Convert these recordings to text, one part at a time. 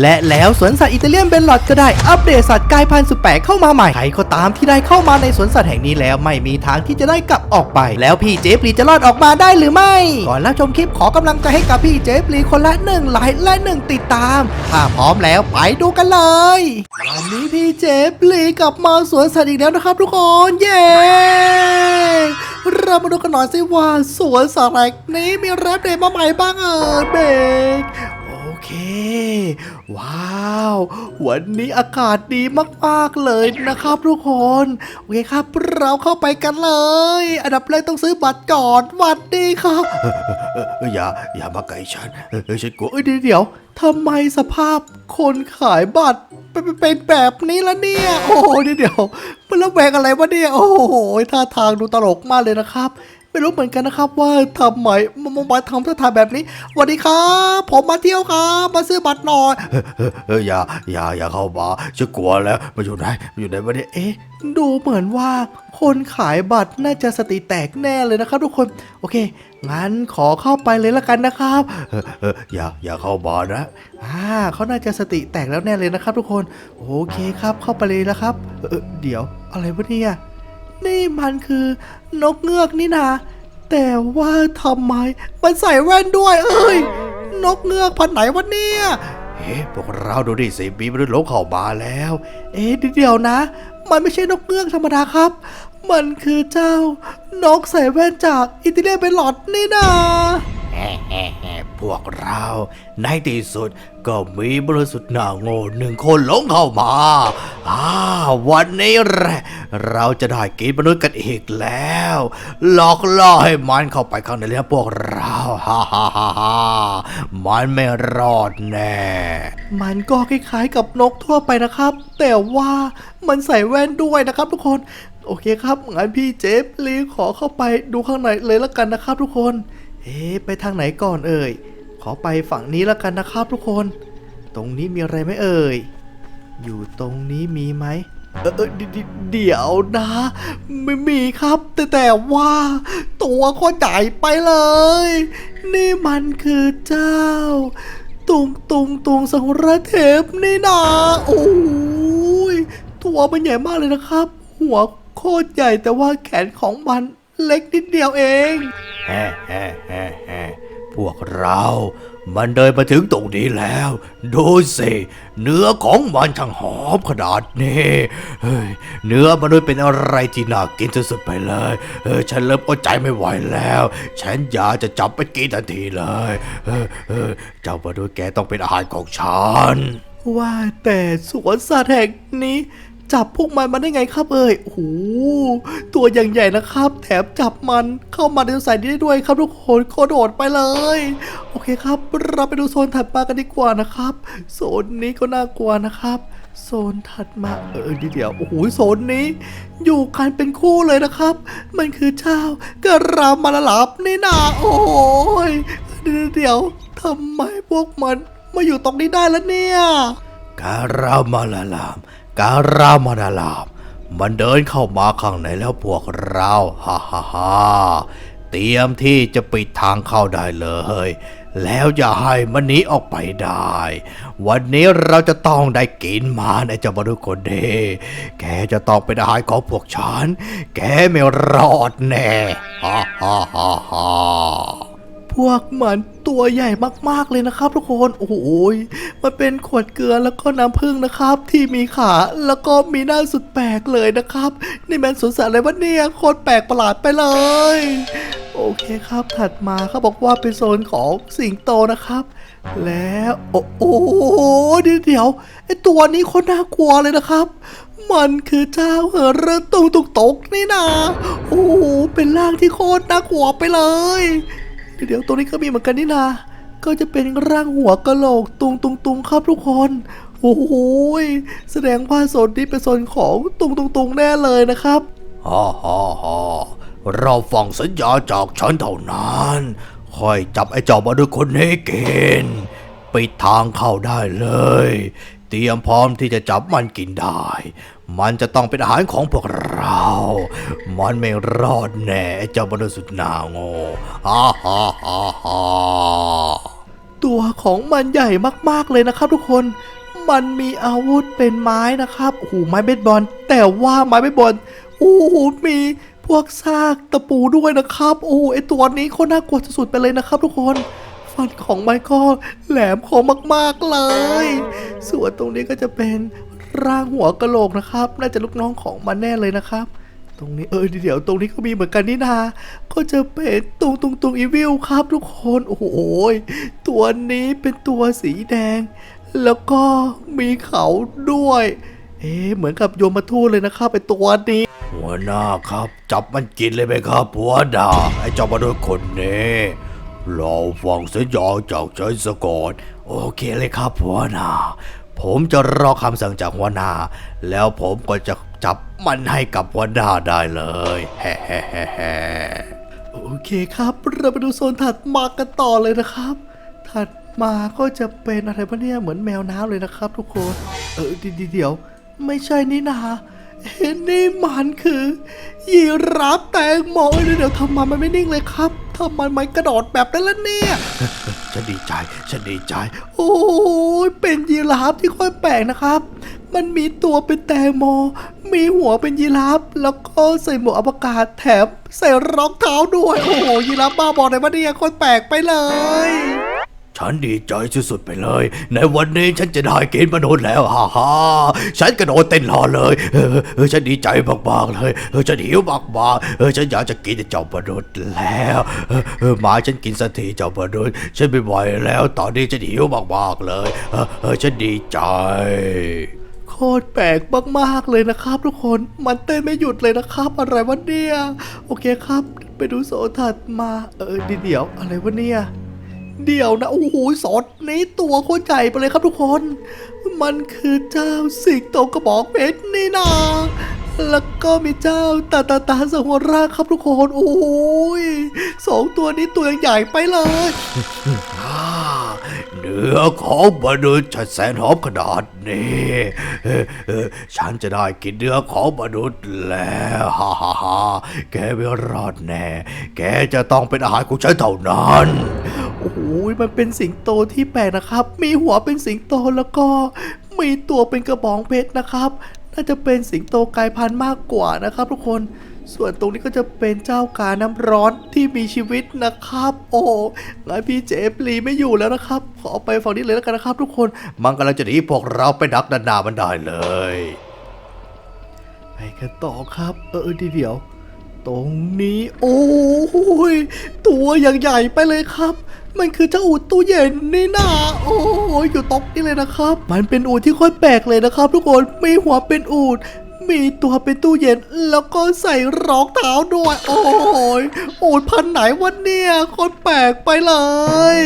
และแล้วสวนสัตว์อิตาเลียนเบนลอดก็ได้อัปเดตสัตว์กลายพันธุ์สุดแปลกเข้ามาใหม่ใครก็ตามที่ได้เข้ามาในสวนสัตว์แห่งนี้แล้วไม่มีทางที่จะได้กลับออกไป แล้วพี่เจฟรีจะรอดออกมาได้หรือไม่ ก่อนรับชมคลิปขอกำลังใจให้กับพี่เจฟรีคนละหนึ่งไลค์และหนึ่งติดตาม ถ้าพร้อมแล้วไปดูกันเลยวันนี้พี่เจฟรีกลับมาสวนสัตว์อีกแล้วนะครับทุกคนเย้เรามาดูกันหน่อยสิว่าสวนสัตว์แห่งนี้มีแรปเดย์มาใหม่บ้างเออเบก เค ว้าว วันนี้อากาศดีมากๆเลยนะครับทุกคน โอเคครับ เราเข้าไปกันเลย อันดับแรกต้องซื้อบัตรก่อนวัดดีครับเอ่อเอ่อเอ่ออย่าอย่ามาไกลฉันฉันกลัวเดี๋ยวเดี๋ยวทำไมสภาพคนขายบัตรเป็นเป็นแบบนี้ละเนี่ย โอ้โหเดี๋ยวเดี๋ยวมันระแวงอะไรวะเนี่ย โอ้โหท่าทางดูตลกมากเลยนะครับ ไม่รู้เหมือนกันนะครับว่าทำไมมามามาทำท่าทางแบบนี้สวัสดีครับ ผมมาเที่ยวครับมาซื้อบัตรหน่อยเฮ้ยเฮ้ยเฮ้ยอย่าอย่าอย่าเข้ามาฉันกลัวแล้วมาอยู่ไหนมาอยู่ไหนวะเนี่ยเอ๊ะดูเหมือนว่าคนขายบัตรน่าจะสติแตกแน่เลยนะครับ ทุกคนโอเค งั้นขอเข้าไปเลยละกันนะครับเออเอออย่าอย่าเข้ามานะอ่าเขาน่าจะสติแตกแล้วแน่เลยนะครับ ทุกคน โอเคครับเข้าไปเลยแล้วครับ เออเออเดี๋ยวอะไรวะเนี่ย นี่มันคือนกเงือกนี่นาแต่ว่าทำไม มันใส่แว่นด้วย เอ้ย นกเงือกพันไหนวะเนี่ยเฮ้พวกเราดูดิสิมีมนุษย์หลงเข้ามาแล้ว เอ๊ะเดี๋ยวนะ มันไม่ใช่นกเงือกธรรมดาครับ มันคือเจ้านกใส่แว่นจากอิตาเลียนเบลลอดนี่นา พวกเราในที่สุดก็มีบริสุทธิ์หน้าโง่หนึ่งคนหลงเข้ามาอาวันนี้แหละเราจะได้กินมนุษย์กันอีกแล้ว หลอกล่อให้มันเข้าไปข้างในแล้วพวกเราฮ่าฮ่าฮ่าฮ่ามันไม่รอดแน่ มันก็คล้ายๆกับนกทั่วไปนะครับ แต่ว่ามันใส่แว่นด้วยนะครับทุกคน โอเคครับงั้นพี่เจฟลีขอเข้าไปดูข้างในเลยละกันนะครับทุกคน เอ๊ะไปทางไหนก่อนเอ่ย ขอไปฝั่งนี้และกันนะครับทุกคน ตรงนี้มีอะไรไหมเอ่ย อยู่ตรงนี้มีไหมเออเดี๋ยวนะ ไม่มีครับ แต่แต่ว่า ตัวโคตรใหญ่ไปเลย นี่มันคือเจ้า ตุงตุงตุงสังรเทพนี่นาโอ้ยตัวมันใหญ่มากเลยนะครับ หัวโคตรใหญ่แต่ว่าแขนของมัน เล็กนิดเดียวเองแฮ่แฮ่แฮ่แฮ่พวกเรามันเดินมาถึงตรงนี้แล้ว ดูสิ เนื้อของมันช่างหอมขนาดนี้เฮ้ยเนื้อมนุษย์เป็นอะไรที่น่ากินสุดๆไปเลยเออฉันเริ่มอดใจไม่ไหวแล้ว ฉันอยากจะจับไปกินทันทีเลยเออเออเจ้ามนุษย์แกต้องเป็นอาหารของฉัน ว่าแต่สวนสัตว์แห่งนี้ จับพวกมันมาได้ไงครับเอ่ยโอ้โหตัวอย่างใหญ่นะครับ แถมจับมันเข้ามาในสายนี้ได้ด้วยครับทุกคนโคโดดไปเลย โอเคครับ เราไปดูโซนถัดมากันดีกว่านะครับ โซนนี้ก็น่ากลัวนะครับโซนถัดมาเออเดี๋ยวโอ้โหโซนนี้ อยู่กันเป็นคู่เลยนะครับ มันคือเจ้ากระรามาลาลับนี่นาโอ้ยเดี๋ยวเดี๋ยวทำไมพวกมันมาอยู่ตรงนี้ได้แล้วเนี่ยการามาลาลาม การามาลาลาม มันเดินเข้ามาข้างในแล้วพวกเราฮ่าฮ่าฮ่าเตรียมที่จะปิดทางเข้าได้เลย แล้วอย่าให้มันหนีออกไปได้ วันนี้เราจะต้องได้กินมาในเจ้ามนุษย์คนนี้แกจะต้องเป็นอาหารของพวกฉัน แกไม่รอดแน่ฮ่าฮ่าฮ่าฮ่า วกมันตัวใหญ่มากๆเลยนะครับ ทุกคน โอ้โหยมันเป็นขวดเกลือแล้วก็น้ำผึ้งนะครับ ที่มีขาแล้วก็มีหน้าสุดแปลกเลยนะครับ นี่แมนสวนสัตว์อะไรวะเนี่ยโคตรแปลกประหลาดไปเลยโอเคครับ ถัดมาเขาบอกว่าเป็นโซนของสิงโตนะครับ แล้วโอ้โอ้เดี๋ยวไอตัวนี้โคตรน่ากลัวเลยนะครับ มันคือเจ้าเฮอร์ตุงตุกตกนี่นะโอ้โหเป็นร่างที่โคตรน่ากลัวไปเลย เดี๋ยวตัวนี้ก็มีเหมือนกันนี่นาก็จะเป็นร่างหัวกะโหลกตุงตุงตุงครับทุกคน โอ้โหยแสดงว่าโซนนี้เป็นโซนของตุงตุงตุงแน่เลยนะครับฮ่าฮ่าฮ่าเราฟังสัญญาจากฉันเท่านั้น ค่อยจับไอ้เจ้ามาด้วยคนนี้กินปิดทางเข้าได้เลย เตรียมพร้อมที่จะจับมันกินได้ มันจะต้องเป็นอาหารของพวกเรา มันไม่รอดแน่เจ้ามนุษย์สุดนาโง่ฮ่าฮ่าฮ่าฮ่าตัวของมันใหญ่มากๆเลยนะครับทุกคน มันมีอาวุธเป็นไม้นะครับโอ้โหไม้เบสบอล แต่ว่าไม้เบสบอลโอ้โหมีพวกซากตะปูด้วยนะครับ โอ้ไอตัวนี้โคตรน่ากลัวสุดๆไปเลยนะครับ ทุกคน ฟันของมันก็แหลมคมมากๆเลย ส่วนตรงนี้ก็จะเป็น ร่างหัวกะโหลกนะครับ น่าจะลูกน้องของมันแน่เลยนะครับ ตรงนี้เออเดี๋ยวตรงนี้ก็มีเหมือนกันนี่นา ก็จะเป็นตุงตุงตุงอีวิลครับทุกคน โอ้โหตัวนี้เป็นตัวสีแดง แล้วก็มีเขาด้วย เอ๊เหมือนกับโยมมาทูตเลยนะครับไอตัวนี้ หัวหน้าครับ จับมันกินเลยไหมครับหัวหน้าไอ้เจ้ามาด้วยคนนี้รอฟังสัญญาจากฉันสกอนโอเคเลยครับหัวหน้า ผมจะรอคำสั่งจากหัวหน้า แล้วผมก็จะจับมันให้กับหัวหน้าได้เลยแฮ่โอเคครับ เราไปดูโซนถัดมากันต่อเลยนะครับ ถัดมาก็จะเป็นอะไรพะเนี่ยเหมือนแมวน้ำเลยนะครับทุกคน เออเดี๋ยวเดี๋ยวไม่ใช่นี่นาเห็นนี่มันคือยีราฟแตงโมเดี๋ยวเดี๋ยวทำไมมันไม่นิ่งเลยครับ ทำไมมันกระโดดแบบนั้นล่ะเนี่ยฉันดีใจฉันดีใจ โอ้ยเป็นยีราฟที่ค่อยแปลกนะครับ มันมีตัวเป็นแตงโม มีหัวเป็นยีราฟ แล้วก็ใส่หมวกอวกาศแถมใส่รองเท้าด้วย โอ้โหยีราฟบ้าบอในวันนี้คนแปลกไปเลย ฉันดีใจสุดๆไปเลย ในวันนี้ฉันจะได้กินมนุษย์แล้วฮ่าฮ่าฉันกระโดดเต้นรอเลยเออเออฉันดีใจมากๆเลยเออฉันหิวมากๆเออฉันอยากจะกินเจ้ามนุษย์แล้วเออมาฉันกินสักทีเจ้ามนุษย์ฉันไม่ไหวแล้ว ตอนนี้ฉันหิวมากๆเลยเออเออฉันดีใจโคตรแปลกมากๆเลยนะครับ ทุกคนมันเต้นไม่หยุดเลยนะครับอะไรวะเนี่ยโอเคครับ ไปดูโซนถัดมาเออเดี๋ยวอะไรวะเนี่ย เดี๋ยวนะ โอ้โหสดนี้ตัวโคตรใหญ่ไปเลยครับทุกคน มันคือเจ้าสิงโตกระบอกเพชรนี่นาแล้วก็มีเจ้าตาตาตาสหัวราครับทุกคน โอ้ยสองตัวนี้ตัวใหญ่ไปเลยเนื้อของมนุษย์ฉันแสนหอมขนาดนี้เออเออฉันจะได้กินเนื้อของมนุษย์แล้วฮ่าฮ่าฮ่าแกไม่รอดแน่ แกจะต้องเป็นอาหารของฉันเท่านั้น อ้โหมันเป็นสิงโตที่แปลกนะครับ มีหัวเป็นสิงโตแล้วก็มีตัวเป็นกระบองเพชรนะครับ น่าจะเป็นสิงโตกลายพันธุ์มากกว่านะครับ ทุกคน ส่วนตรงนี้ก็จะเป็นเจ้ากาน้ำร้อนที่มีชีวิตนะครับ โอ้งั้นพี่เจฟลีไม่อยู่แล้วนะครับ ขอไปฝั่งนี้เลยแล้วกันนะครับ ทุกคน มันกำลังจะหนีพวกเราไปดักดานามันได้เลย ไปกันต่อครับ เออเดี๋ยว ตรงนี้ โอ้ยตัวอย่างใหญ่ไปเลยครับ มันคือเจ้าอูดตู้เย็นนี่นาโอ้ยอยู่ตรงนี้เลยนะครับ มันเป็นอูดที่ค่อยแปลกเลยนะครับ ทุกคนมีหัวเป็นอูดมีตัวเป็นตู้เย็นแล้วก็ใส่รองเท้าด้วย โอ้ยอูดพันไหนวันเนี่ยคนแปลกไปเลย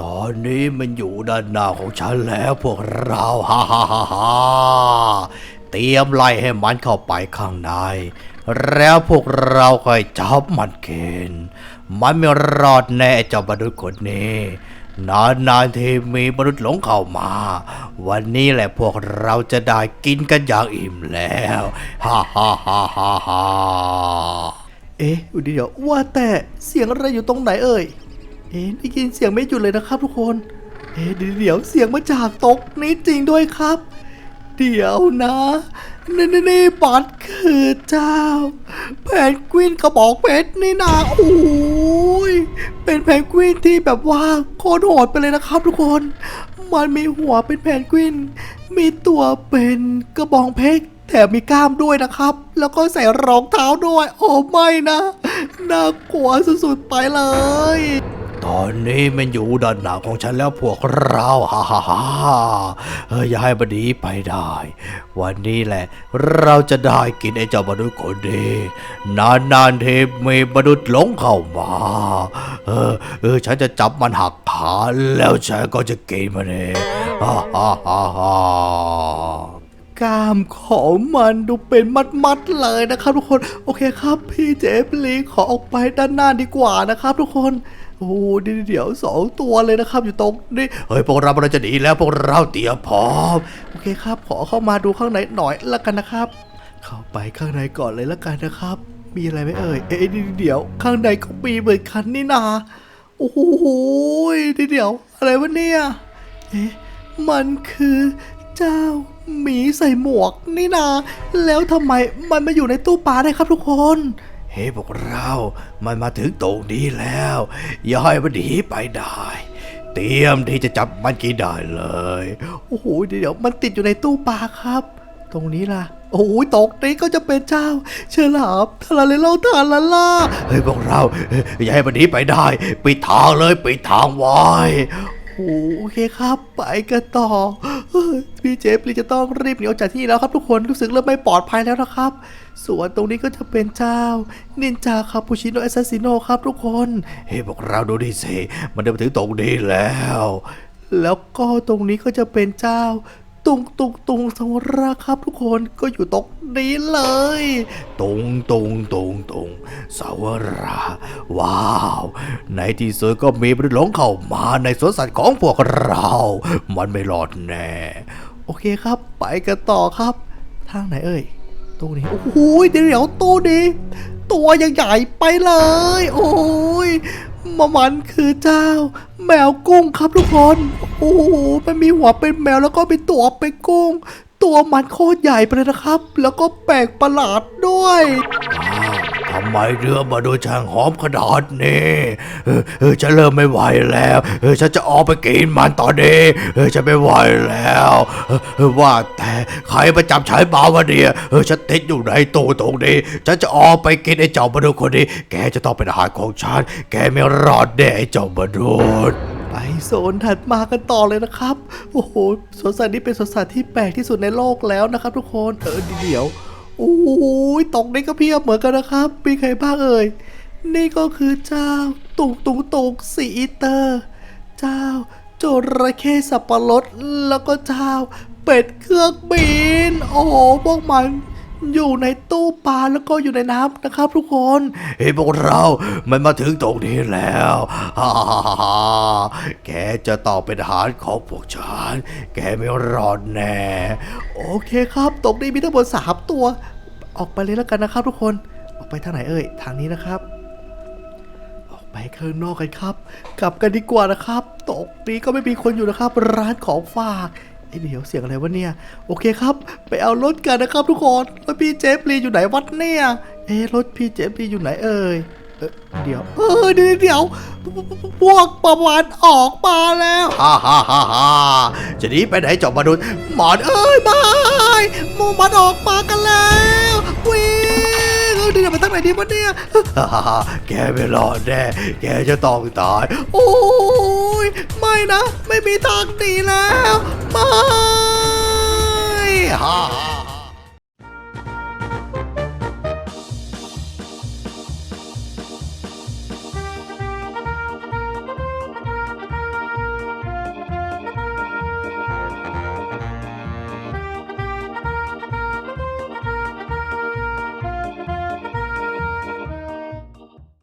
ตอนนี้มันอยู่ด้านหน้าของฉันแล้วพวกเราฮ่าฮ่าฮ่าเตรียมไล่ให้มันเข้าไปข้างใน แล้วพวกเราค่อยจับมันกิน มันไม่รอดแน่เจ้ามนุษย์คนนี้นานๆทีมีมนุษย์หลงเข้ามา วันนี้แหละพวกเราจะได้กินกันอย่างอิ่มแล้วฮ่าฮ่าฮ่าฮ่าฮ่าเอ๊ะเดี๋ยวว่าแต่เสียงอะไรอยู่ตรงไหนเอ่ย เอ๊ะได้ยินเสียงไม่หยุดเลยนะครับทุกคน เอ๊ะเดี๋ยวเสียงมาจากต๊ะนี้จริงด้วยครับ เดี๋ยวนะนี่นี่นี่บัตคือเจ้าแพนกวินกระบอกเพชรนี่นาโอ้ยเป็นแพนกวินที่แบบว่าโคตรโหดไปเลยนะครับทุกคน มันมีหัวเป็นแพนกวิน มีตัวเป็นกระบองเพชรแถมมีกล้ามด้วยนะครับ แล้วก็ใส่รองเท้าด้วย โอ้ไม่นะ น่ากลัวสุดๆไปเลย ตอนนี้มันอยู่ด้านหน้าของฉันแล้วพวกเราฮ่าฮ่าฮ่าเอออย่าให้มันหนีไปได้ วันนี้แหละ เราจะได้กินไอ้เจ้ามนุษย์คนนี้นานๆทีมีมนุษย์หลงเข้ามา เออเออฉันจะจับมันหักขาแล้วฉันก็จะกินมันเองฮ่าฮ่าฮ่า กล้ามของมันดูเป็นมัดๆเลยนะครับทุกคน โอเคครับพี่เจฟลีขอออกไปด้านหน้าดีกว่านะครับทุกคนโอ้เดี๋ยวเดี๋ยวสองตัวเลยนะครับอยู่ตรงนี้เฮ้ยพวกเราเราจะหนีแล้วพวกเราเตรียมพร้อมโอเคครับ ขอเข้ามาดูข้างในหน่อยละกันนะครับ เข้าไปข้างในก่อนเลยละกันนะครับ มีอะไรไหมเอ่ยเอ๊ะเดี๋ยวข้างในก็มีเหมือนกันนี่นาโอ้โหเดี๋ยวอะไรวะเนี่ยเอ๊ะมันคือเจ้า หมีใส่หมวกนี่นา แล้วทำไมมันมาอยู่ในตู้ปลาได้ครับทุกคน เฮ้พวกเรา มันมาถึงตรงนี้แล้วอย่าให้มันหนีไปได้ เตรียมที่จะจับมันกินได้เลย โอ้โหเดี๋ยวมันติดอยู่ในตู้ปลาครับ ตรงนี้ล่ะ โอ้โหตกนี้ก็จะเป็นเจ้า เชอหลาบทาราเลโลทาราล่าเฮ้ยพวกเราอย่าให้มันหนีไปได้ ปิดทางเลยปิดทางไว้ โอเคครับ ไปกันต่อ พี่เจฟลีจะต้องรีบหนีออกจากที่นี่แล้วครับทุกคน รู้สึกเริ่มไม่ปลอดภัยแล้วนะครับ ส่วนตรงนี้ก็จะเป็นเจ้า นินจาคาปูชิโนแอสซัสซิโนครับทุกคน เฮ้ยพวกเราดูดิสิมันเดินมาถึงตรงนี้แล้ว แล้วก็ตรงนี้ก็จะเป็นเจ้า ตุงตุงตุงสวราครับทุกคนก็อยู่ตรงนี้เลย ตุงตุงตุงตุงสวรา ว้าว ในที่สุดก็มีบริหลงเข้ามาในสวนสัตว์ของพวกเรา มันไม่รอดแน่ โอเคครับ ไปกันต่อครับ ทางไหนเอ่ยตู้นี้ โอ้โหเดี๋ยวเดี๋ยวตู้นี้ ตัวยังใหญ่ไปเลย โอ้ย มมันคือเจ้า แมวกุ้งครับทุกคน โอ้โหมันมีหัวเป็นแมวแล้วก็มีตัวเป็นกุ้ง ตัวมันโคตรใหญ่ไปเลยนะครับ แล้วก็แปลกประหลาดด้วยำไมเรือมาดูช่างหอมขนาดนี้เออเออฉันเริ่มไม่ไหวแล้วเออฉันจะออกไปกินมันตอนนี้เออฉันไม่ไหวแล้วเออว่าแต่ใครมาจับฉันมาวะเนี่ยเออฉันติดอยู่ในตู้ตรงนี้ ฉันจะออกไปกินไอ้เจ้ามนุษย์คนนี้ แกจะต้องเป็นอาหารของฉัน แกไม่รอดแน่ไอ้เจ้ามนุษย์ไปโซนถัดมากันต่อเลยนะครับ โอ้โหสวนสัตว์นี้เป็นสวนสัตว์ที่แปลกที่สุดในโลกแล้วนะครับทุกคน เออเดี๋ยว โอ้ยตรงนี้ก็เพียบเหมือนกันนะครับมีใครบ้างเอ่ย นี่ก็คือเจ้าตุงตุงตุงสีอีเตอร์ เจ้าจระเข้สับปะรดแล้วก็เจ้าเป็ดเครื่องบิน โอ้โหพวกมัน อยู่ในตู้ปลาแล้วก็อยู่ในน้ำนะครับ ทุกคนเฮ้ยพวกเรา มันมาถึงตรงนี้แล้วฮ่าฮ่าฮ่าแกจะต้อเป็นอาหารของพวกฉัน แกไม่รอดแน่ โอเคครับตรงนี้มีทั้งหมดสามตัว ออกไปเลยแล้วกันนะครับ ทุกคน ออกไปทางไหนเอ่ย ทางนี้นะครับออกไปข้างนอกกันครับ กลับกันดีกว่านะครับตรงนี้ก็ไม่มีคนอยู่นะครับ ร้านของฝาก ไอเดี๋ยวเสียงอะไรวะเนี่ย โอเคครับ ไปเอารถกันนะครับทุกคนแล้วพี่เจฟลีอยู่ไหนวัดเนี่ย เอ๊รถพี่เจฟลีอยู่ไหนเอ่ยเดี๋ยว เออเดี๋ยวเดี๋ยวพวกประมาณออกมาแล้วฮ่าฮ่าฮ่าฮ่าจะหนีไปไหนจอบมนุษย์หมอนเอ้ยบายมูมันออกมากันแล้ววิ่งเดี๋ยวไปทางไหนดีวะเนี่ยฮ่าฮ่าฮ่าแกไม่รอดแน่แกจะต้องตาย โอ้ยไม่นะ ไม่มีทางหนีแล้ว 妈